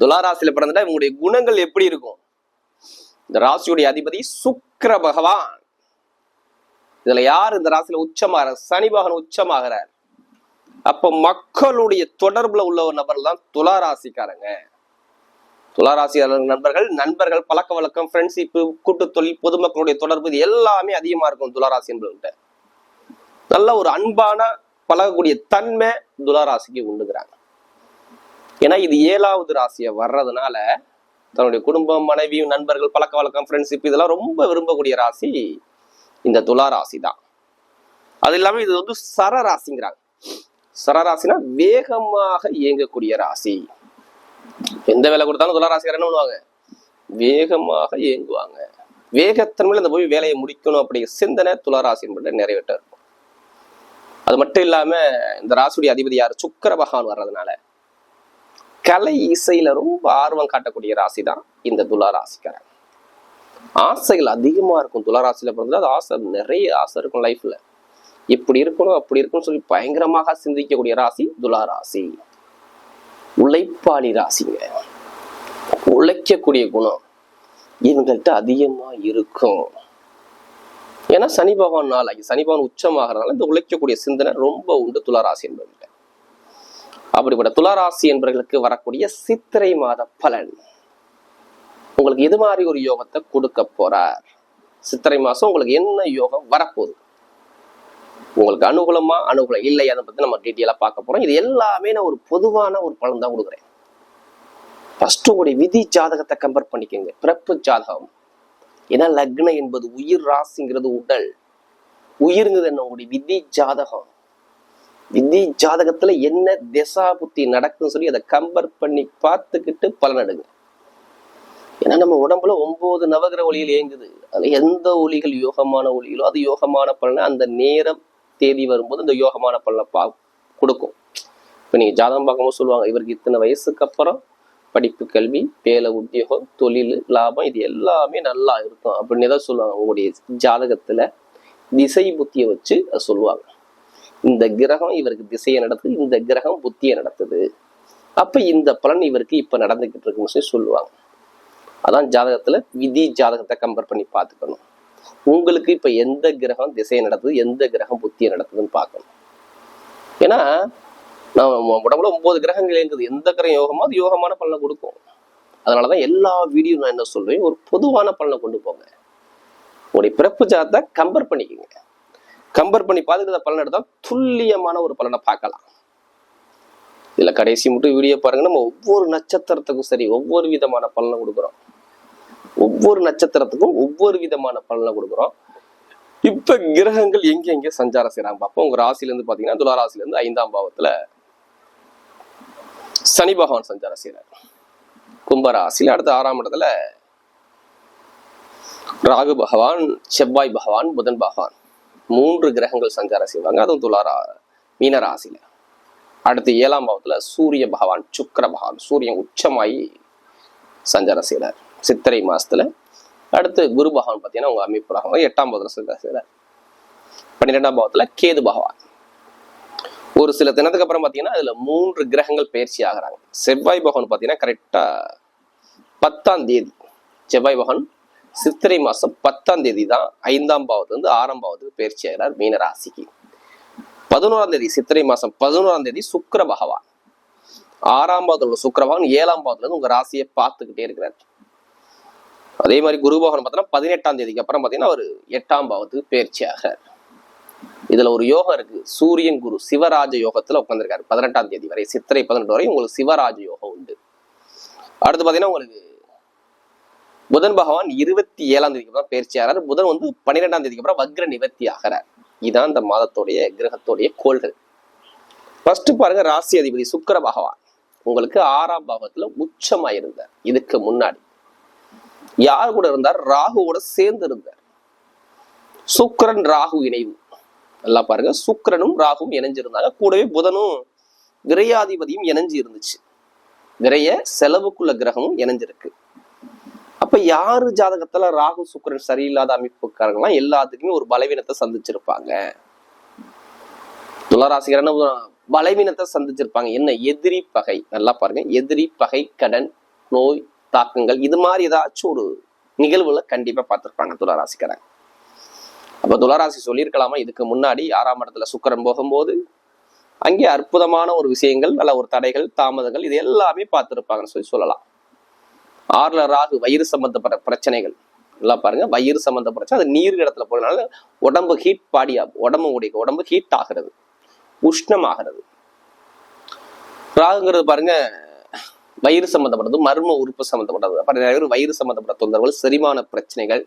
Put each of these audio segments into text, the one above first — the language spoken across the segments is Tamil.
துலாராசியில பிறந்துட்டா இவங்களுடைய குணங்கள் எப்படி இருக்கும்? இந்த ராசியுடைய அதிபதி சுக்கர பகவான். இதுல யார் இந்த ராசியில உச்சமாகிறார் சனி பகவான் உச்சமாகிறார். அப்ப மக்களுடைய தொடர்புல உள்ள ஒரு நபர் தான் துலா ராசிக்காரங்க துலா நண்பர்கள் நண்பர்கள் பழக்க வழக்கம் ஃப்ரெண்ட்ஷிப்பு கூட்டு தொழில் பொதுமக்களுடைய தொடர்பு இது எல்லாமே அதிகமா இருக்கும் துளாராசி என்பவர்கிட்ட. நல்ல ஒரு அன்பான பழகக்கூடிய தன்மை துளாராசிக்கு உண்டுகிறாங்க ஏன்னா இது ஏழாவது ராசியை வர்றதுனால தன்னுடைய குடும்பம் மனைவி நண்பர்கள் பழக்க வழக்கம் ஃப்ரெண்ட்ஷிப் இதெல்லாம் ரொம்ப விரும்பக்கூடிய ராசி இந்த துலா ராசி தான் அது இல்லாம இது வந்து சர ராசிங்கிறாங்க. சர ராசினா வேகமாக இயங்கக்கூடிய ராசி. எந்த வேலை கொடுத்தாலும் துலா ராசிக்காரர் என்ன பண்ணுவாங்க? வேகமாக இயங்குவாங்க. வேகத்தன்மையில் இந்த போய் வேலையை முடிக்கணும் அப்படிங்கிற சிந்தனை துலா ராசி நிறைவேற்ற இருக்கும். அது மட்டும் இல்லாம இந்த ராசியுடைய அதிபதி யார்? சுக்கர பகவான் வர்றதுனால. கலை இசையில ரொம்ப ஆர்வம் காட்டக்கூடிய ராசி தான் இந்த துலா ராசிக்காரன். ஆசைகள் அதிகமா இருக்கும். துளாராசியில பிறந்தது அது ஆசை நிறைய ஆசை இருக்கும் லைஃப்ல இப்படி இருக்கணும் அப்படி இருக்கணும்னு சொல்லி பயங்கரமாக சிந்திக்கக்கூடிய ராசி துளாராசி உழைப்பாளி ராசிங்க. உழைக்கக்கூடிய குணம் இவங்கள்ட்ட அதிகமா இருக்கும். ஏன்னா சனி பகவான் நாளாகி சனி பகவான் உச்சமாகறதுனால இந்த உழைக்கக்கூடிய சிந்தனை ரொம்ப உண்டு துளாராசி என்பவர்கள அப்படிப்பட்ட துளாராசி என்பவர்களுக்கு வரக்கூடிய சித்திரை மாத பலன். உங்களுக்கு எது மாதிரி ஒரு யோகத்தை கொடுக்க போறார்? சித்திரை மாசம் உங்களுக்கு என்ன யோகம் வரப்போகுது? உங்களுக்கு அனுகூலமா அனுகூலம் இல்லை அதை பத்தி நம்ம டீட்டெயிலா பார்க்க போறோம். இது எல்லாமே நான் ஒரு பொதுவான ஒரு பலன் தான் கொடுக்குறேன். ஃபர்ஸ்ட் உங்களுடைய விதி ஜாதகத்தை கம்பேர் பண்ணிக்கோங்க. பிறப்பு ஜாதகம். ஏன்னா லக்னம் என்பது உயிர் ராசிங்கிறது உடல். உயிருங்கிறது என்ன? உங்களுடைய விதி ஜாதகம். விதி ஜாதகத்துல என்ன திசா புத்தி நடக்குதுன்னு சொல்லி அதை கம்பேர் பண்ணி பார்த்துக்கிட்டு பலன் எடுங்க. ஏன்னா நம்ம உடம்புல ஒன்பது நவகிர ஒளிகள் இயங்குது. அதுல எந்த ஒளிகள் யோகமான ஒளிகளோ அது யோகமான பலனை அந்த நேரம் தேதி வரும்போது அந்த யோகமான பலனை பா கொடுக்கும். இப்போ நீங்க ஜாதகம் பார்க்கும்போது சொல்லுவாங்க இவருக்கு இத்தனை வயசுக்கு அப்புறம் படிப்பு கல்வி வேலை உத்தியோகம் தொழில் லாபம் இது எல்லாமே நல்லா இருக்கும் அப்படின்னு தான் சொல்லுவாங்க. உங்களுடைய ஜாதகத்துல திசை புத்தியை வச்சு அதை சொல்லுவாங்க. இந்த கிரகம் இவருக்கு திசையை நடத்துது இந்த கிரகம் புத்தியை நடத்துது. அப்ப இந்த பலன் இவருக்கு இப்ப நடந்துகிட்டு இருக்குன்னு சொல்லி சொல்லுவாங்க. அதான் ஜாதகத்துல விதி ஜாதகத்தை கம்பேர் பண்ணி பார்த்துக்கணும். உங்களுக்கு இப்ப எந்த கிரகம் திசையை நடத்துது எந்த கிரகம் புத்தியை நடத்துதுன்னு பார்க்கணும். ஏன்னா நம்ம உடம்புல ஒன்பது கிரகங்கள் இயங்குது. எந்த கிரகம் யோகமோ அது யோகமான பலனை கொடுக்கும். அதனாலதான் எல்லா வீடியோ நான் என்ன சொல்றேன் ஒரு பொதுவான பலனை கொண்டு போங்க. உங்களுடைய பிறப்பு ஜாதத்தை கம்பேர் பண்ணிக்கோங்க. கம்பேர் பண்ணி பார்த்துட்டு பலன் எடுத்தால் துல்லியமான ஒரு பலனை பார்க்கலாம். இதில் கடைசி மட்டும் வீடியோ பாருங்க. நம்ம ஒவ்வொரு நட்சத்திரத்துக்கும் சரி ஒவ்வொரு விதமான பலனை கொடுக்குறோம். ஒவ்வொரு நட்சத்திரத்துக்கும் ஒவ்வொரு விதமான பலனை கொடுக்குறோம். இப்ப கிரகங்கள் எங்க எங்க சஞ்சாரம் செய்யறாங்க பார்ப்போம். உங்க ராசில இருந்து பாத்தீங்கன்னா துலா ராசில இருந்து ஐந்தாம் பாவத்துல சனி பகவான் சஞ்சாரம் செய்யறாரு கும்ப ராசியில அடுத்த ஆறாம் இடத்துல ராகு பகவான் செவ்வாய் பகவான் புதன் பகவான். மூன்று கிரகங்கள் சஞ்சாரம் செய்வாங்க. அதுவும் துளாரா மீன ராசியில. அடுத்து ஏழாம் பாவத்துல சூரிய பகவான் சுக்கர பகவான் சூரியன் உச்சமாயி சஞ்சாரம் செய்கிறார் சித்திரை மாசத்துல. அடுத்து குரு பகவான் பார்த்தீங்கன்னா உங்க அமைப்பு ரகம் எட்டாம் பாவத்துல சஞ்சாரம் செய்கிறார் பன்னிரெண்டாம் பாவத்துல கேது பகவான். ஒரு சில தினத்துக்கு அப்புறம் பார்த்தீங்கன்னா அதுல மூன்று கிரகங்கள் பயிற்சி ஆகிறாங்க. செவ்வாய் பகவான் பார்த்தீங்கன்னா கரெக்டா பத்தாம் தேதி. செவ்வாய் பகவான் சித்திரை மாசம் பத்தாம் தேதி தான் ஐந்தாம் பாவத்துலேருந்து ஆறாம் பாவத்துக்கு பயிற்சி ஆகிறார் மீன ராசிக்கு. பதினோராம் தேதி சித்திரை மாசம் பதினோராம் தேதி சுக்கர பகவான். ஆறாம் பாவத்தில் உள்ள சுக்கர பகவான் ஏழாம் பாவத்துலேருந்து இருந்து உங்க ராசியை பார்த்துக்கிட்டே இருக்கிறார். அதே மாதிரி குரு பகவான் பார்த்தோன்னா பதினெட்டாம் தேதிக்கு அப்புறம் பார்த்தீங்கன்னா அவர் எட்டாம் பாவத்துக்கு பயிற்சி ஆகிறார். இதுல ஒரு யோகம் இருக்கு. சூரியன் குரு சிவராஜ யோகத்துல உட்காந்துருக்காரு பதினெட்டாம் தேதி வரை சித்திரை பதினெட்டு வரை உங்களுக்கு சிவராஜ யோகம் உண்டு. அடுத்து பாத்தீங்கன்னா உங்களுக்கு புதன் பகவான் இருபத்தி ஏழாம் தேதிக்கு அப்புறம் பயிற்சி ஆகிறார் புதன் வந்து பன்னிரெண்டாம் தேதிக்கு அப்புறம் வக்ர நிவர்த்தி ஆகிறார். இதான் இந்த மாதத்துடைய கிரகத்துடைய கோள்கள். ஃபர்ஸ்ட் பாருங்க ராசி அதிபதி சுக்கர பகவான். உங்களுக்கு ஆறாம் பாவத்துல உச்சமா இருந்தார். இதுக்கு முன்னாடி. யார் கூட இருந்தார்? ராகுவோட சேர்ந்து இருந்தார். சுக்கரன் ராகு இணைவு. நல்லா பாருங்க சுக்கரனும் ராகுவும் இணைஞ்சிருந்தாங்க. கூடவே புதனும் விரையாதிபதியும் இணைஞ்சு இருந்துச்சு விரைய செலவுக்குள்ள கிரகமும் இணைஞ்சிருக்கு. அப்ப யாரு ஜாதகத்துல ராகு சுக்கிரன் சரியில்லாத அமைப்புக்காரங்களாம் எல்லாத்துக்குமே ஒரு பலவீனத்தை சந்திச்சிருப்பாங்க. துளராசிகரான பலவீனத்தை சந்திச்சிருப்பாங்க. என்ன? எதிரி பகை. நல்லா பாருங்க. எதிரி பகை கடன் நோய் தாக்கங்கள் இது மாதிரி ஏதாச்சும் ஒரு நிகழ்வுல கண்டிப்பா பார்த்திருப்பாங்க துளராசிக்காரங்க அப்ப துளராசி சொல்லியிருக்கலாமா? இதுக்கு முன்னாடி ஆறாம் இடத்துல சுக்கிரன் போகும்போது அங்கே அற்புதமான ஒரு விஷயங்கள் நல்ல ஒரு தடைகள் தாமதங்கள் இது எல்லாமே பார்த்திருப்பாங்கன்னு சொல்லி சொல்லலாம். ஆறுல ராகு வயிறு சம்பந்தப்பட்ட பிரச்சனைகள். நல்லா பாருங்க. வயிறு சம்பந்த பிரச்சனை. அது நீர் இடத்துல போறதுனால உடம்பு ஹீட் பாடியா உடம்பு உடைய உடம்பு ஹீட் ஆகிறது. உஷ்ணம் ஆகிறது ராகுங்கிறது பாருங்க வயிறு சம்பந்தப்பட்டது மர்ம உறுப்பு சம்பந்தப்பட்டது. அப்புறம் நிறைய பேர் வயிறு சம்பந்தப்பட்ட தொந்தரவுகள் செரிமான பிரச்சனைகள்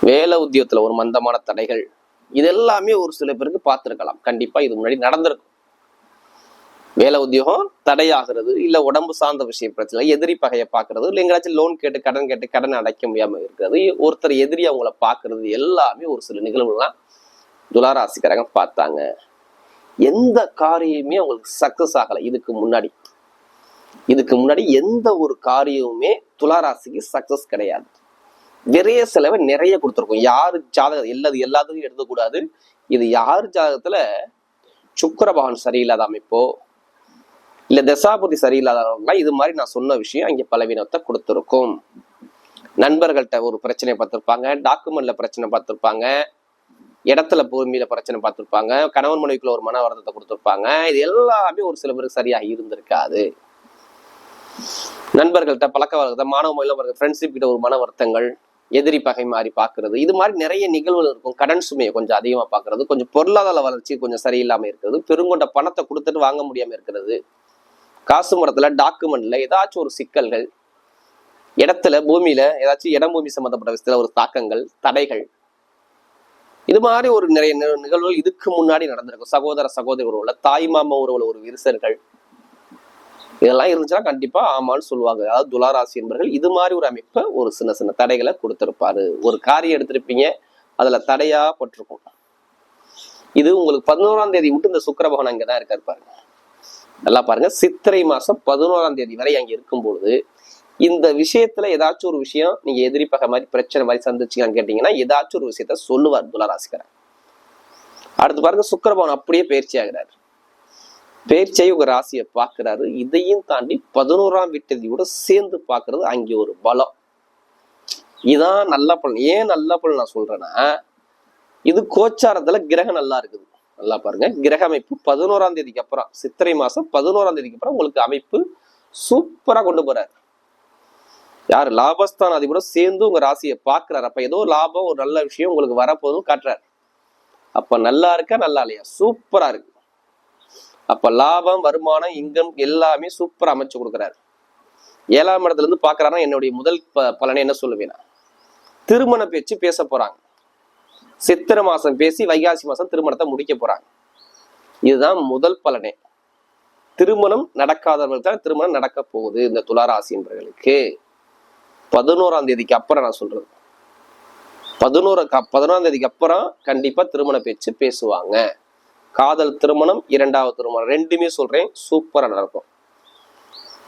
வேலை உத்தியோகத்துல ஒரு மந்தமான தடைகள் இதெல்லாமே ஒரு சில பேருக்கு பார்த்திருக்கலாம். கண்டிப்பா இது முன்னாடி நடந்திருக்கும். வேலை உத்தியோகம் தடையாகிறது இல்ல உடம்பு சார்ந்த விஷயம் பிரச்சனை எதிரி பகையை பாக்குறது இல்ல எங்கேயாச்சும் லோன் கேட்டு கடன் கேட்டு கடன் அடைக்க முடியாம இருக்கிறது. ஒருத்தர் எதிரி அவங்கள பாக்குறது எல்லாமே ஒரு சில நிகழ்வுலாம் துளாராசிக்காரங்க பார்த்தாங்க. எந்த காரியமே அவங்களுக்கு சக்சஸ் ஆகல. இதுக்கு முன்னாடி. இதுக்கு முன்னாடி எந்த ஒரு காரியமுமே துளாராசிக்கு சக்சஸ் கிடையாது. நிறைய செலவை நிறைய கொடுத்துருக்கும். யாரு ஜாதகம் எல்லாது எல்லாத்துக்கும் எடுக்கக்கூடாது இது யார் ஜாதகத்துல சுக்கரபகவான் சரியில்லாத அமைப்போ இல்ல தசாபதி சரியில்லாதவங்களாம் இது மாதிரி நான் சொன்ன விஷயம் இங்க பலவீனத்தை கொடுத்துருக்கும். நண்பர்கள்ட்ட ஒரு பிரச்சனை பார்த்திருப்பாங்க டாக்குமெண்ட்ல பிரச்சனை பார்த்திருப்பாங்க இடத்துல பூமியில பிரச்சனை பார்த்துருப்பாங்க கணவன் மனைவிக்குள்ள ஒரு மன வருத்தத்தை கொடுத்துருப்பாங்க. இது எல்லாமே ஒரு சில பேருக்கு சரியாக இருந்திருக்காது. நண்பர்கள்ட்ட பழக்க வழக்கத்தை மாணவ மொழியில ஃப்ரெண்ட்ஷிப் கிட்ட ஒரு மன வருத்தங்கள் எதிரி பகை மாதிரி பார்க்கறது இது மாதிரி நிறைய நிகழ்வுகள் இருக்கும். கடன் சுமையை கொஞ்சம் அதிகமா பாக்குறது கொஞ்சம் பொருளாதார வளர்ச்சி கொஞ்சம் சரியில்லாம இருக்கிறது பெருங்கொண்ட பணத்தை கொடுத்துட்டு வாங்க முடியாம இருக்கிறது. காசு மரத்துல டாக்குமெண்ட்ல ஏதாச்சும் ஒரு சிக்கல்கள் இடத்துல பூமியில ஏதாச்சும் இடம் பூமி சம்பந்தப்பட்ட விஷயத்துல ஒரு தாக்கங்கள் தடைகள். இது மாதிரி ஒரு நிறைய நிகழ்வுகள் இதுக்கு முன்னாடி நடந்திருக்கும். சகோதர சகோதரி உறவுல தாய் மாமா உறவுல ஒரு விரிசல்கள். இதெல்லாம் இருந்துச்சுன்னா கண்டிப்பா ஆமான்னு சொல்லுவாங்க. அதாவது துளாராசி என்பர்கள் இது மாதிரி ஒரு அமைப்பை ஒரு சின்ன சின்ன தடைகளை கொடுத்திருப்பாரு. ஒரு காரியம் எடுத்திருப்பீங்க அதுல தடையா பட்டிருக்கும். இது உங்களுக்கு பதினோராம் தேதி விட்டு இந்த சுக்கர பகவான் அங்கதான் இருக்காரு பாருங்க. நல்லா பாருங்க. சித்திரை மாசம் பதினோராம் தேதி வரை அங்க இருக்கும் பொழுது இந்த விஷயத்துல ஏதாச்சும் ஒரு விஷயம் நீங்க எதிரி மாதிரி பிரச்சனை மாதிரி சந்திச்சீங்கன்னு கேட்டீங்கன்னா ஏதாச்சும் ஒரு விஷயத்த சொல்லுவார் துளராசிக்காரன் அடுத்து பாருங்க சுக்கரபவன் அப்படியே பயிற்சி ஆகிறார். பேர்ச்சியை உங்க ராசியை பார்க்கிறாரு. இதையும் தாண்டி பதினோராம் வீட்டதியோட சேர்ந்து பார்க்கறது அங்கே ஒரு பலம். இதான் நல்ல பலன். ஏன் நல்ல பலன் நான் சொல்றேன்னா இது கோச்சாரத்துல கிரகம் நல்லா இருக்குது. நல்லா பாருங்க. கிரக அமைப்பு பதினோராம் தேதிக்கு அப்புறம் சித்திரை மாசம் பதினோராம் தேதிக்கு அப்புறம் உங்களுக்கு அமைப்பு சூப்பரா கொண்டு போறாரு. யார்? லாபஸ்தான அதிபரும் சேர்ந்து உங்க ராசியை பாக்குறாரு அப்ப ஏதோ லாபம் ஒரு நல்ல விஷயம் உங்களுக்கு வரப்போதும் காட்டுறாரு. அப்ப நல்லா இருக்கா? நல்லா இல்லையா? சூப்பரா இருக்கு. அப்ப லாபம் வருமானம் இன்கம் எல்லாமே சூப்பரா அமைச்சு கொடுக்குறாரு. ஏழாம் இடத்துல இருந்து பாக்குறாருன்னா என்னுடைய முதல் ப- பலனை என்ன சொல்லுவேன் திருமண பேச்சு பேச போறாங்க. சித்திரை மாசம் பேசி வைகாசி மாசம் திருமணத்தை முடிக்க போறாங்க. இதுதான் முதல் பலனே. திருமணம் நடக்காதவர்களுக்கு தான் திருமணம் நடக்க போகுது இந்த துளாராசி என்பவர்களுக்கு. பதினோராம் தேதிக்கு அப்புறம் நான் சொல்றது. பதினோரு பதினோராம் தேதிக்கு அப்புறம் கண்டிப்பா திருமண பேச்சு பேசுவாங்க. காதல் திருமணம் இரண்டாவது திருமணம் ரெண்டுமே சொல்றேன். சூப்பரா நடக்கும்.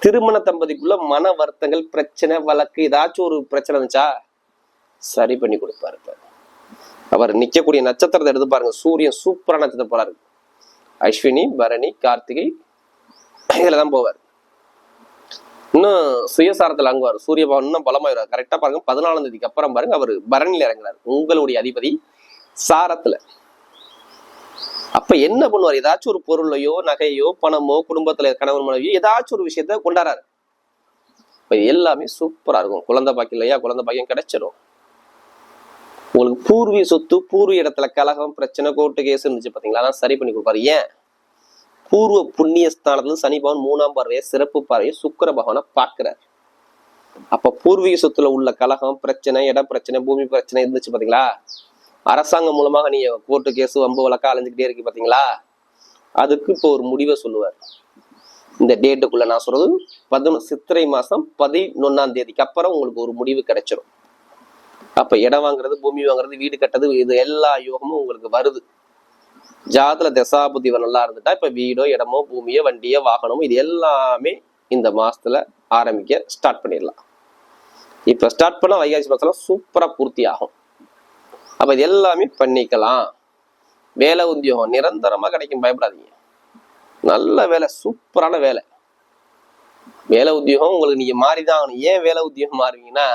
திருமண தம்பதிக்குள்ள மன வருத்தங்கள் பிரச்சனை வழக்கு ஏதாச்சும் ஒரு பிரச்சனை இருந்துச்சா சரி பண்ணி கொடுப்பாரு அவர் நிக்கக்கூடிய நட்சத்திரத்தை எடுத்து பாருங்க. சூரியன் சூப்பரா நட்சத்திரம் போல இருக்கு. அஸ்வினி பரணி கார்த்திகை இதுலதான் போவார். இன்னும் சுயசாரத்துல அங்குவார். சூரிய பகவான் இன்னும் பலமாயிருவார் கரெக்டா பாருங்க. பதினாலாம் தேதிக்கு அப்புறம் பாருங்க அவர் பரணியில் இறங்குறாரு. உங்களுடைய அதிபதி சாரத்துல. அப்ப என்ன பண்ணுவார்? ஏதாச்சும் ஒரு பொருளையோ நகையோ பணமோ குடும்பத்துல கணவன் மனைவியோ ஏதாச்சும் ஒரு விஷயத்த கொண்டாடுறாரு. இப்ப எல்லாமே சூப்பரா இருக்கும். குழந்தை பாக்கி இல்லையா? குழந்தை பாக்கியம் கிடைச்சிடும் உங்களுக்கு பூர்வீக சொத்து பூர்வீக இடத்துல கலகம் பிரச்சனை கோர்ட்டு கேஸ் இருந்துச்சு பார்த்தீங்களா அதெல்லாம் சரி பண்ணி கொடுப்பாரு. ஏன்? பூர்வ புண்ணிய ஸ்தானத்துல சனி பவன் மூணாம் பார்வையை சிறப்பு பார்வையை சுக்கர பகவானை பார்க்கிறார். அப்ப பூர்வீக சொத்துல உள்ள கலகம் பிரச்சனை இடம் பிரச்சனை பூமி பிரச்சனை இருந்துச்சு பாத்தீங்களா? அரசாங்கம் மூலமாக நீங்க கோர்ட்டு கேஸ் வம்பு வழக்கா அலைஞ்சுக்கிட்டே இருக்கு பாத்தீங்களா? அதுக்கு இப்போ ஒரு முடிவை சொல்லுவார். இந்த டேட்டுக்குள்ள நான் சொல்றது பதினொன்று சித்திரை மாசம் பதினொன்னாம் தேதிக்கு அப்புறம் உங்களுக்கு ஒரு முடிவு கிடைச்சிரும். அப்ப இடம் வாங்குறது பூமி வாங்குறது வீடு கட்டுறது இது எல்லா யோகமும் உங்களுக்கு வருது. ஜாதத்துல தசாபுத்தி நல்லா இருந்துட்டா இப்ப வீடோ இடமோ பூமியோ வண்டியோ வாகனமோ இது எல்லாமே இந்த மாசத்துல ஆரம்பிக்க ஸ்டார்ட் பண்ணிடலாம். இப்ப ஸ்டார்ட் பண்ண வைகாசி மாசம் சூப்பரா பூர்த்தி ஆகும். அப்ப இது எல்லாமே பண்ணிக்கலாம். வேலை உத்தியோகம் நிரந்தரமா கிடைக்கும் பயப்படாதீங்க. நல்ல வேலை சூப்பரான வேலை. வேலை உத்தியோகம் உங்களுக்கு நீங்க மாறிதான் ஆகணும். ஏன் வேலை உத்தியோகம் மாறுவீங்கன்னா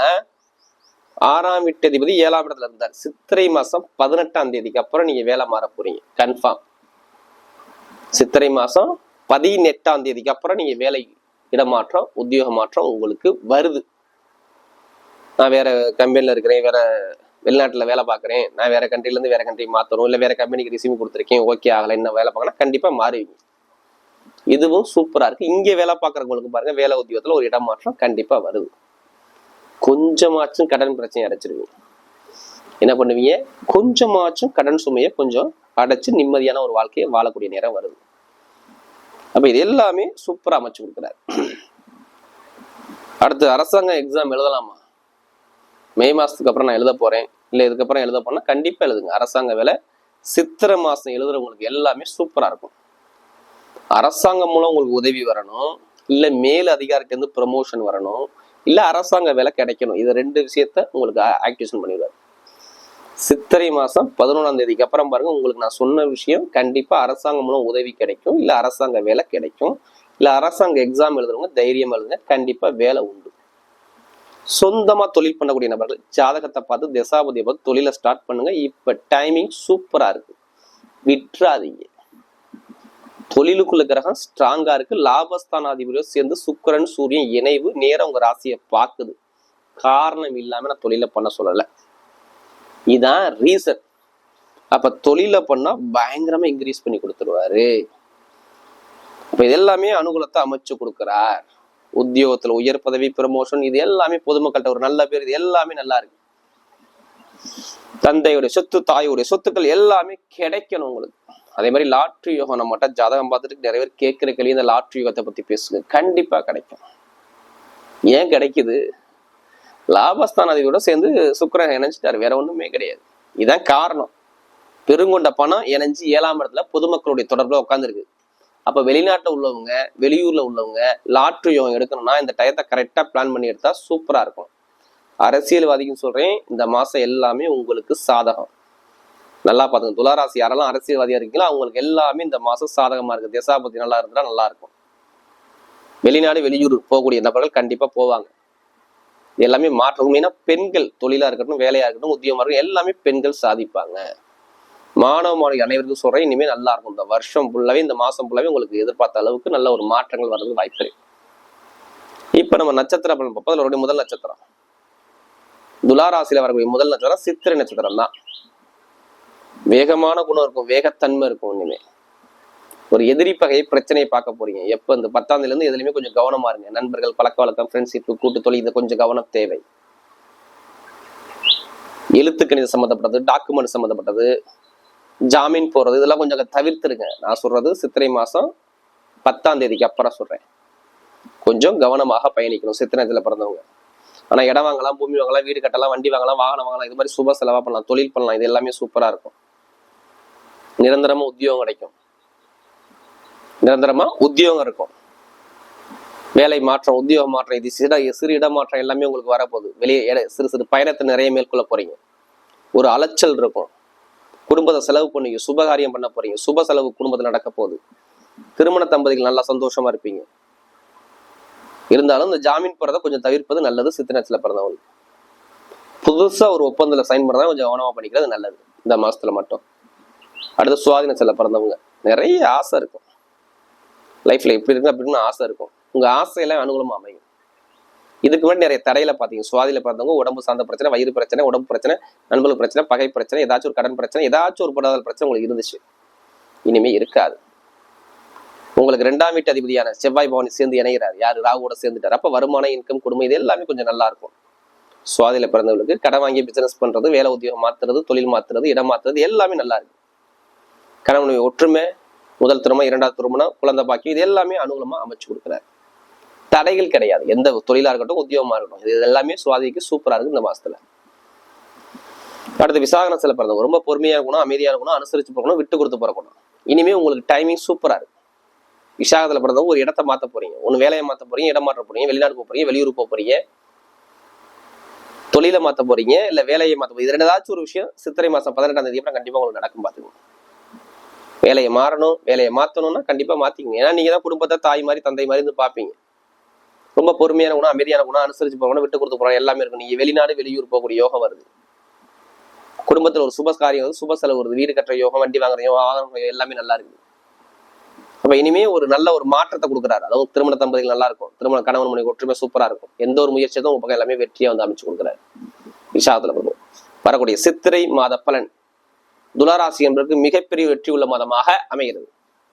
ஆறாம் வீட்டதிபதி ஏழாம் இடத்துல இருந்தார். சித்திரை மாசம் பதினெட்டாம் தேதிக்கு அப்புறம் நீங்க வேலை மாற போறீங்க. கன்ஃபார்ம் சித்திரை மாசம் பதினெட்டாம் தேதிக்கு அப்புறம் நீங்க வேலை இடமாற்றம் உத்தியோக மாற்றம் உங்களுக்கு வருது. நான் வேற கம்பெனில இருக்கிறேன் வேற வெளிநாட்டுல வேலை பார்க்குறேன். நான் வேற கண்ட்ரில இருந்து வேற கண்ட்ரி மாத்தணும். இல்ல வேற கம்பெனிக்கு ரிசீவ் கொடுத்துருக்கேன். ஓகே ஆகல. என்ன வேலை பார்க்கணும் கண்டிப்பா மாறுவீங்க. இதுவும் சூப்பரா இருக்கு. இங்க வேலை பாக்குறவங்களுக்கு பாருங்க வேலை உத்தியோகத்துல ஒரு இடம் மாற்றம் கண்டிப்பா வருது. கொஞ்சமாச்சும் கடன் பிரச்சனை அடைச்சிருவீங்க. என்ன பண்ணுவீங்க? கொஞ்சமாச்சும் கடன் சுமையை கொஞ்சம் அடைச்சு நிம்மதியான ஒரு வாழ்க்கையை வாழக்கூடிய நேரம் வருது. அப்ப இது எல்லாமே சூப்பரா அமைச்சு கொடுக்குறாரு. அடுத்து அரசாங்க எக்ஸாம் எழுதலாமா? மே மாசத்துக்கு அப்புறம் நான் எழுத போறேன். இல்லை இதுக்கப்புறம் எழுத போனா கண்டிப்பா எழுதுங்க. அரசாங்க வேலை. சித்திரை மாசம் எழுதுறவங்களுக்கு எல்லாமே சூப்பரா இருக்கும். அரசாங்கம் மூலம் உங்களுக்கு உதவி வரணும். இல்லை மேல் அதிகாரிட்ட ப்ரமோஷன் வரணும். இல்ல அரசாங்க வேலை கிடைக்கணும். இது ரெண்டு விஷயத்த உங்களுக்கு ஆக்டிவேஷன் பண்ணிடுவார். சித்திரை மாசம் பதினொன்றாம் தேதிக்கு அப்புறம் பாருங்க உங்களுக்கு நான் சொன்ன விஷயம் கண்டிப்பா அரசாங்கம் மூலம் உதவி கிடைக்கும். இல்ல அரசாங்க வேலை கிடைக்கும். இல்ல அரசாங்க எக்ஸாம் எழுதுறவங்க தைரியம் எழுதுங்க. கண்டிப்பா வேலை உண்டு. சொந்தமா தொழில் பண்ணக்கூடிய நபர்கள் ஜாதகத்தை பார்த்து தசாபதியை பார்த்து தொழிலை ஸ்டார்ட் பண்ணுங்க. இப்ப டைமிங் சூப்பரா இருக்கு. விட்டுறாதீங்க. தொழிலுக்குள்ள கிரகம் ஸ்ட்ராங்கா இருக்கு. லாபஸ்தானாதிபதியோட சேர்ந்து சுக்கிரன் சூரியன் இணைவு நேரம் உங்க ராசியை பார்க்குது. காரணம் இல்லாம நான் தொழில பண்ண சொல்லல. இதான் ரீசன் அப்ப தொழில பண்ணா பயங்கரமா இன்க்ரீஸ் பண்ணி கொடுத்துருவாரு. அப்ப இது எல்லாமே அனுகூலத்தை அமைச்சு கொடுக்குறார். உத்தியோகத்துல உயர் பதவி ப்ரமோஷன் இது எல்லாமே பொதுமக்கள்கிட்ட ஒரு நல்ல பேர் இது எல்லாமே நல்லா இருக்கு. தந்தையுடைய சொத்து தாயுடைய சொத்துக்கள் எல்லாமே கிடைக்கணும் உங்களுக்கு. அதே மாதிரி லாட்ரி யோகம் நம்மகிட்ட ஜாதகம் பார்த்துட்டு நிறைய பேர் கேட்குற கேள்வி இந்த லாட்ரி யோகத்தை பத்தி பேசுங்க. கண்டிப்பா கிடைக்கும். ஏன் கிடைக்குது? லாபஸ்தான அதிபரோட சேர்ந்து சுக்கரன் இணைஞ்சிட்டாரு. வேற ஒண்ணுமே கிடையாது. இதான் காரணம். பெருங்கொண்ட பணம் இணைஞ்சு ஏழாம் இடத்துல பொதுமக்களுடைய தொடர்பில் உட்காந்துருக்கு அப்ப வெளிநாட்டில் உள்ளவங்க வெளியூர்ல உள்ளவங்க லாட்ரி யோகம் எடுக்கணும்னா இந்த டயத்தை கரெக்டா பிளான் பண்ணி எடுத்தா சூப்பரா இருக்கும். அரசியல்வாதிக்கும் சொல்றேன் இந்த மாசம் எல்லாமே உங்களுக்கு சாதகம். நல்லா பார்த்துங்க துளாராசி யாரெல்லாம் அரசியல்வாதியாக இருக்கீங்களோ அவங்களுக்கு எல்லாமே இந்த மாசம் சாதகமா இருக்கு. திசாபதி நல்லா இருந்தா நல்லா இருக்கும். வெளிநாடு வெளியூர் போகக்கூடிய நபர்கள் கண்டிப்பா போவாங்க. இது எல்லாமே மாற்றம். மெயினா பெண்கள் தொழிலா இருக்கட்டும் வேலையா இருக்கட்டும் உத்தியோகமா இருக்கட்டும் எல்லாமே பெண்கள் சாதிப்பாங்க. மாணவ மாணவி அனைவருக்கும் சொல்கிறேன் இனிமே நல்லா இருக்கும். இந்த வருஷம் ஃபுல்லாகவே இந்த மாசம் ஃபுல்லாகவே உங்களுக்கு எதிர்பார்த்த அளவுக்கு நல்ல ஒரு மாற்றங்கள் வர்றது வாய்ப்பு இருக்கு. இப்ப நம்ம நட்சத்திரம் பார்ப்போம். அதில் முதல் நட்சத்திரம். துலாராசியில வரக்கூடிய முதல் நட்சத்திரம் சித்திரை நட்சத்திரம் தான் வேகமான குணம் இருக்கும் வேகத்தன்மை இருக்கும் இனிமே ஒரு எதிரி பகை பிரச்சனையை பார்க்க போறீங்க. எப்போ இந்த பத்தாம் இருந்து எதுலையுமே கொஞ்சம் கவனமா இருங்க. நண்பர்கள் பழக்க வழக்கம் ஃப்ரெண்ட்ஷிப் கூட்டு தொழில் இது கொஞ்சம் கவனம் தேவை. எழுத்து கணித சம்மந்தப்பட்டது டாக்குமெண்ட் சம்மந்தப்பட்டது ஜாமீன் போறது இதெல்லாம் கொஞ்சம் தவிர்த்துருங்க. நான் சொல்றது சித்திரை மாசம் பத்தாம் தேதிக்கு அப்புறம் சொல்றேன். கொஞ்சம் கவனமாக பயணிக்கணும். சித்திரத்தில் பிறந்தவங்க. ஆனால் இடம் வாங்கலாம் பூமி வாங்கலாம் வீடு கட்டலாம் வண்டி வாங்கலாம் வாகனம் வாங்கலாம் இது மாதிரி சுப செலவாக பண்ணலாம் தொழில் பண்ணலாம் இது எல்லாமே சூப்பராக இருக்கும். நிரந்தரமா உத்தியோகம் கிடைக்கும். நிரந்தரமா உத்தியோகம் இருக்கும். வேலை மாற்றம் உத்தியோக மாற்றம் இது சிறு சிறு இடமாற்றம் எல்லாமே உங்களுக்கு வரப்போகுது. வெளியே இட- சிறு சிறு பயணத்தை நிறைய மேற்கொள்ள போறீங்க. ஒரு அலைச்சல் இருக்கும். குடும்பத்தை செலவு பண்ணுவீங்க சுபகாரியம் பண்ண போறீங்க சுப செலவு குடும்பத்தில் நடக்க போகுது. திருமண தம்பதிகள் நல்லா சந்தோஷமா இருப்பீங்க. இருந்தாலும் இந்த ஜாமீன் போறதை கொஞ்சம் தவிர்ப்பது நல்லது சித்திரத்தில் பிறந்தவங்களுக்கு. புதுசா ஒரு ஒப்பந்தத்தில் சைன் பண்ணதான் கொஞ்சம் கவனமா பண்ணிக்கிறது நல்லது இந்த மாசத்துல மட்டும். அடுத்து செல்ல பிறந்தவங்க. நிறைய ஆசை இருக்கும். லைஃப்ல இப்படி இருக்கு அப்படின்னு ஆசை இருக்கும். உங்க ஆசையெல்லாம் அனுகூலமா அமையும். இதுக்கு முன்னாடி நிறைய தடையில பாத்தீங்க சுவாதியில பிறந்தவங்க உடம்பு சார்ந்த பிரச்சனை வயிறு பிரச்சனை உடம்பு பிரச்சனை நண்பர்கள் பிரச்சனை பகை பிரச்சனை ஏதாச்சும் ஒரு கடன் பிரச்சனை ஏதாச்சும் ஒரு பொருளாதார பிரச்சனை உங்களுக்கு இருந்துச்சு. இனிமே இருக்காது. உங்களுக்கு ரெண்டாம் வீட்டு அதிபதியான செவ்வாய் பவனி சேர்ந்து இணைகிறார். யாரு? ராகுவோட சேர்ந்துட்டார். அப்ப வருமானம் இன்கம் குடும்பம் இது எல்லாமே கொஞ்சம் நல்லா இருக்கும். சுவாதியில பிறந்தவங்களுக்கு கடன் வாங்கி பிசினஸ் பண்றது வேலை உத்தியோகம் மாத்துறது தொழில் மாத்துறது இடம் மாத்துறது எல்லாமே நல்லா இருக்கும் கணவனுடைய ஒற்றுமை முதல் திருமணம் இரண்டாவது திருமணம் குழந்தை பாக்கியம் இது எல்லாமே அனுகூலமா அமைச்சு கொடுக்குறாரு. தடைகள் கிடையாது. எந்த தொழிலா இருக்கட்டும் உத்தியோகமா இருக்கட்டும். இது எல்லாமே சுவாதிக்கு சூப்பரா இருக்கு இந்த மாசத்துல. அடுத்து விசாகனத்துல பிறந்தவங்க ரொம்ப பொறுமையா இருக்கணும் அமைதியா இருக்கணும் அனுசரிச்சு போகணும் விட்டு கொடுத்து பிறக்கணும். இனிமே உங்களுக்கு டைமிங் சூப்பரா இருக்கு. விசாகத்துல பிறந்தவங்க ஒரு இடத்த மாத்த போறீங்க. ஒன்னு வேலையை மாத்த போறீங்க இடம் மாற்ற போறீங்க வெளிநாடு போக போறீங்க வெளியூர் போக போறீங்க. தொழிலை மாத்த போறீங்க இல்ல வேலையை மாத்த போறீங்க. இது ரெண்டாச்சும் ஒரு விஷயம் சித்திரை மாசம் பதினெட்டாம் தேதி அப்புறம் கண்டிப்பா உங்களுக்கு நடக்கும் பாத்துக்கோங்க. வேலையை மாறணும் வேலையை மாற்றணும்னா கண்டிப்பாக மாற்றிக்கங்க ஏன்னா நீங்க தான் குடும்பத்தை தாய் மாதிரி தந்தை மாதிரி இருந்து பார்ப்பீங்க. ரொம்ப பொறுமையான குணம் அமைதியான குணம் அனுசரிச்சு போகணும் விட்டு கொடுத்து போகணும் எல்லாமே இருக்கும். நீங்க வெளிநாடு வெளியூர் போகக்கூடிய யோகம் வருது. குடும்பத்தில் ஒரு சுப காரியம் வருது சுப செலவு வருது. வீடு கட்டுற யோகம் வண்டி வாங்குற யோகம் வாகனம் வாங்குற எல்லாமே நல்லா இருக்குது. அப்போ இனிமே ஒரு நல்ல ஒரு மாற்றத்தை கொடுக்குறாரு. அதாவது திருமண தம்பதிகள் நல்லா இருக்கும். திருமண கணவன் மனைவி ஒற்றுமை சூப்பராக இருக்கும். எந்த ஒரு முயற்சியும் உங்க பக்கம் எல்லாமே வெற்றியாக வந்து அமைச்சு கொடுக்குறாரு. விஷாகத்துல பிரபு வரக்கூடிய சித்திரை மாத பலன். துளாராசி என்பதற்கு மிகப்பெரிய வெற்றி உள்ள மாதமாக அமைகிறது.